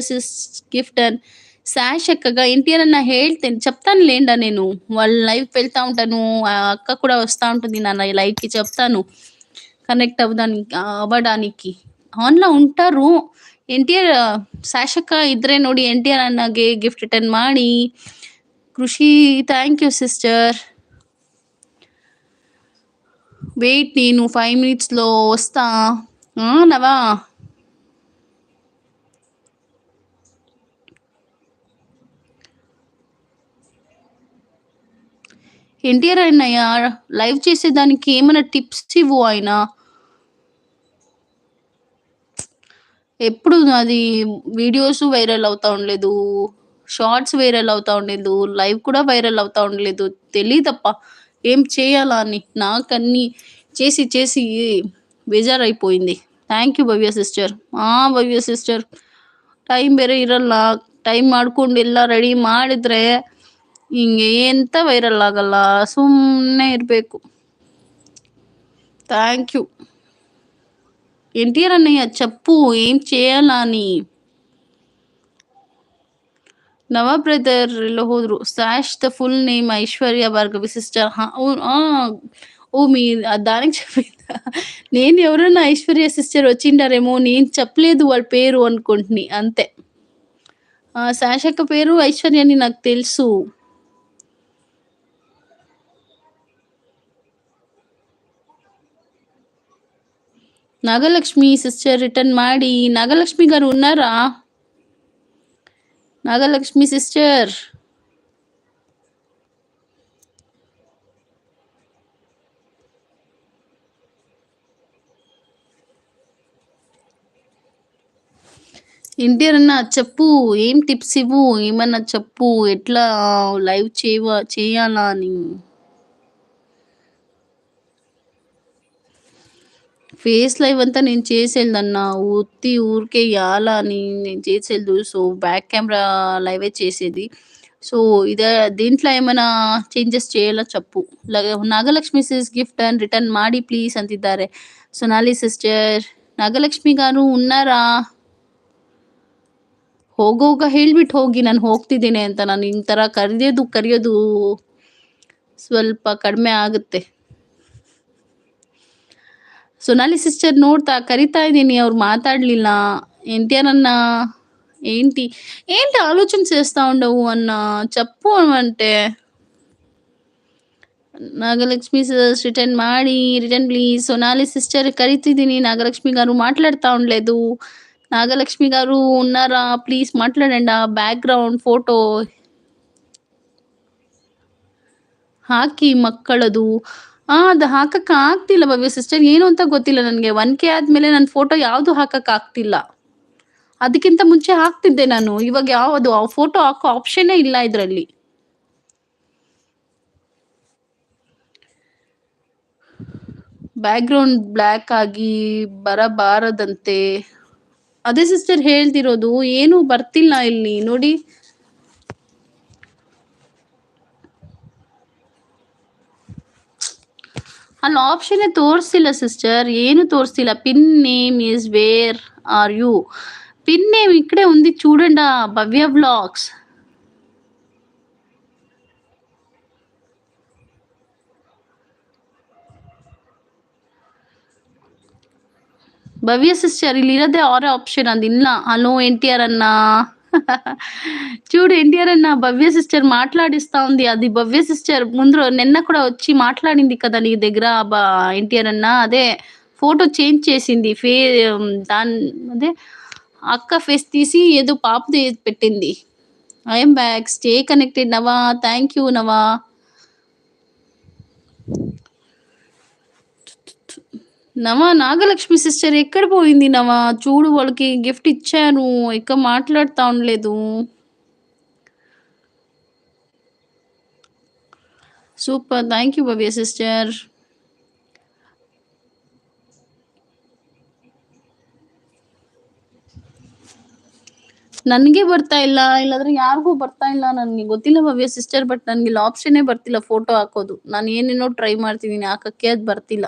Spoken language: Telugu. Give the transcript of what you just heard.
ಸಿಸ್ గిఫ్ట్ అండ్ శాష్ అక్కగా ఎన్టీఆర్ అన్న హేళ్తే చెప్తాను లేండా నేను. వాళ్ళ లైవ్కి వెళ్తా ఉంటాను అక్క కూడా వస్తూ ఉంటుంది నాన్న లైవ్కి చెప్తాను. కనెక్ట్ అవ్వడానికి అవ్వడానికి. ఆన్లో ఉంటారు. ఎన్టీఆర్ శాషక్క ఇద్దరే నోడి ఎన్టీఆర్ అన్నగే గిఫ్ట్ రిటర్న్ మాడి Krishi thank you sister wait నేను ఫైవ్ మినిట్స్లో ಫೈವ್ వస్తా. నవా? ఎన్టీఆర్ ఆయన లైవ్ చేసేదానికి ఏమైనా టిప్స్ ఇవ్వు ఆయన? ఎప్పుడు అది వీడియోస్ వైరల్ అవుతా ఉండలేదు షార్ట్స్ వైరల్ అవుతా ఉండలేదు లైవ్ కూడా వైరల్ అవుతా ఉండలేదు తెలియదప్ప ఏం చేయాలా అని నాకన్నీ చేసి చేసి బేజారైపోయింది. Thank you Bhavya sister. ఆ భవ్య సిస్టర్ టైం వేరే ಇರಲ್ಲ టైం ಮಾಡ್ಕೊಂಡು ఎలా రెడీ మాడిద్రే. ಹಿಂಗೆ ಎಂತ ವೈರಲ್ ಆಗಲ್ಲ ಸುಮ್ಮನೆ ಇರಬೇಕು థ్యాంక్ యూ ఎన్టీఆర్ అన్నయ్య చెప్పు ఏం చేయాలా అని నవ బ్రదర్ లో ಹೋದ್ರು ಸ್ಯಾಶ್ the full name Aishwarya Bhargavi sister ఓ మీ దానికి చెప్పిందా నేను ఎవరైనా ఐశ్వర్య సిస్టర్ వచ్చిండారేమో నేను చెప్పలేదు వాళ్ళ పేరు అనుకుంటుని అంతే ఆ, శాష్ అక్క పేరు ఐశ్వర్య అని నాకు తెలుసు నాగలక్ష్మి సిస్టర్ రిటర్న్ ಮಾಡಿ. నాగలక్ష్మి గారు ఉన్నారా నాగలక్ష్మి సిస్టర్ ఎన్టీఆర్ అన్న చెప్పు ఏం టిప్స్ ఇవ్వు ఏమన్నా చెప్పు ఎట్లా లైవ్ చేయవా చేయాలా అని ఫేస్ లైవ్ అంతా నేను చేసేదన్నా ఉత్తి ఊరికే యాలా అని నేను చేసేది సో బ్యాక్ కెమెరా లైవే చేసేది సో ఇదే దీంట్లో ఏమైనా ಚೇಂಜಸ್ చేయాలా చెప్పు ಲ- Nagalakshmi sis gift and return ಮಾಡಿ ಪ್ಲೀಸ್ ಅಂತಿದ್ದಾರೆ ಸೊನಾಲಿ ಸಿಸ್ಟರ್ ನಾಗಲಕ್ಷ್ಮಿ గారు ఉన్నారా ಹೋಗೋಗ ಹೇಳ್ಬಿಟ್ಟು ಹೋಗಿ ನಾನು ಹೋಗ್ತಿದ್ದೀನಿ ಅಂತ ನಾನು ಈ ಥರ ಕರೆಯೋದು ಕರೆಯೋದು ಸ್ವಲ್ಪ ಕಡಿಮೆ ಆಗುತ್ತೆ ಸೊನಾಲಿ ಸಿಸ್ಟರ್ ನೋಡ್ತಾ ಕರಿತಾ ಇದ್ದೀನಿ ಅವ್ರು మాట్లాడಲಿಲ್ಲ ఎన్టీఆర్ అన్న ఏంటి? ఏంటి ఆలోచన చేస్తా ఉండవు అన్న? చెప్పు అంటే. ನಾಗಲಕ್ಷ್ಮಿ ರಿಟರ್ನ್ ಮಾಡಿ ರಿಟರ್ನ್ ಪ್ಲೀಸ್ ಸೊನಾಲಿ ಸಿಸ್ಟರ್ ಕರಿತಿದ್ದೀನಿ ನಾಗಲಕ್ಷ್ಮಿ గారు మాట్లాడుతా ఉండలేదు. నాగలక్ష్మి గారు ఉన్నారా? ప్లీజ్ మాట్లాడండి ఆ బ్యాక్గ్రౌండ్ ఫోటో. ಹಾಕಿ ಮಕ್ಕಳದು ಆ, ಅದು ಹಾಕಕ್ ಆಗ್ತಿಲ್ಲ ಭವ್ಯ ಸಿಸ್ಟರ್ ಏನು ಅಂತ ಗೊತ್ತಿಲ್ಲ ನನಗೆ. ಒನ್ ಕೆ ಆದ್ಮೇಲೆ ನನ್ನ ಫೋಟೋ ಯಾವುದು ಹಾಕಕ್ ಆಗ್ತಿಲ್ಲ. ಅದಕ್ಕಿಂತ ಮುಂಚೆ ಹಾಕ್ತಿದ್ದೆ ನಾನು. ಇವಾಗ ಯಾವುದು? ಫೋಟೋ ಹಾಕೋ ಆಪ್ಷನ್ನೇ ಇಲ್ಲ ಇದರಲ್ಲಿ. ಬ್ಯಾಕ್ಗ್ರೌಂಡ್ ಬ್ಲ್ಯಾಕ್ ಆಗಿ ಬರಬಾರದಂತೆ. ಅದೇ ಸಿಸ್ಟರ್ ಹೇಳ್ತಿರೋದು, ಏನು ಬರ್ತಿಲ್ಲ ಇಲ್ಲಿ. ನೋಡಿ ಅಲ್ಲಿ ಆಪ್ಷನ್ನೇ ತೋರಿಸಿಲ್ಲ ಸಿಸ್ಟರ್ ಏನು ತೋರಿಸ್ತಿಲ್ಲ pin name is where are you pin name ఇక్కడే ఉంది చూడండి భవ్య బ్లాగ్స్ భవ్య సిస్టర్ ಇಲ್ಲಿ ಇರೋದೇ ಆರೇ ಆಪ್ಷನ್ ಅದಿಲ್ಲ ಹಲೋ ಎನ್ ಟಿ ಆರ್ ಅನ್ನ చూడు ఎన్టీఆర్ అన్న భవ్య సిస్టర్ మాట్లాడిస్తా ఉంది. అది భవ్య సిస్టర్ ముందు నిన్న కూడా వచ్చి మాట్లాడింది కదా నీ దగ్గర ఎన్టీఆర్ అన్న. అదే ఫోటో చేంజ్ చేసింది. ఫే దాని అదే అక్క ఫేస్ తీసి ఏదో పాపది పెట్టింది. I'm back. Stay connected Nava. Thank you Nava. నవ నాగలక్ష్మి సిస్టర్ ఎక్కడ పోయింది నవ చూడు వాళ్ళకి గిఫ్ట్ ఇచ్చాను ఇక మాట్లాడుతా ఉండలేదు super thank you Bhavya sister ನನಗೆ ಬರ್ತಾ ಇಲ್ಲ ಇಲ್ಲಾಂದ್ರೆ ಯಾರಿಗೂ ಬರ್ತಾ ಇಲ್ಲ ನನಗೆ ಗೊತ್ತಿಲ್ಲ ಭವ್ಯ ಸಿಸ್ಟರ್ ಬಟ್ ನನಗೆ ಇಲ್ಲಿ ಆಪ್ಷನ್ನೇ ಬರ್ತಿಲ್ಲ ಫೋಟೋ ಹಾಕೋದು ನಾನು ಏನೇನೋ ಟ್ರೈ ಮಾಡ್ತಿದ್ದೀನಿ ಹಾಕಕ್ಕೆ ಅದು ಬರ್ತಿಲ್ಲ